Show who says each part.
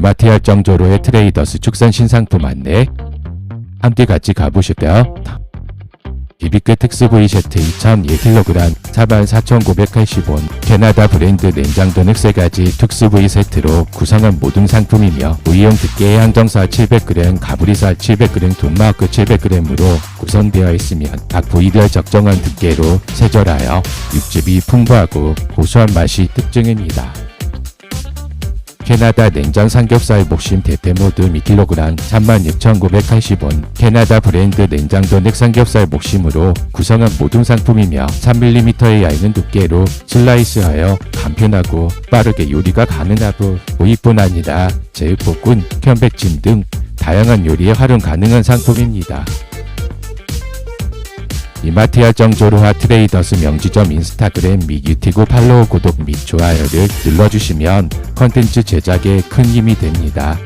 Speaker 1: 이마트 열정조로의 트레이더스 축산 신상품 안내 함께 같이 가보실까요? 비비크 특수 V 세트 2.1kg 44,980원 캐나다 브랜드 냉장고 늑세 가지 특수 V 세트로 구성한 모든 상품이며 부이용 두께의 항정살 700g, 가브리살 700g, 돈마크 700g으로 구성되어 있으면 각 부위별 적정한 두께로 세절하여 육즙이 풍부하고 고소한 맛이 특징입니다. 캐나다 냉장 삼겹살 목심 대패 모드 2kg 36,980원 캐나다 브랜드 냉장도 넥삼겹살 목심으로 구성한 모든 상품이며 3mm의 얇은 두께로 슬라이스하여 간편하고 빠르게 요리가 가능하고 오이뿐 아니라 제육볶음, 편백찜 등 다양한 요리에 활용 가능한 상품입니다. 이마트 열정조로와 트레이더스 명지점 인스타그램 및 유튜브 팔로우 구독 및 좋아요를 눌러주시면 컨텐츠 제작에 큰 힘이 됩니다.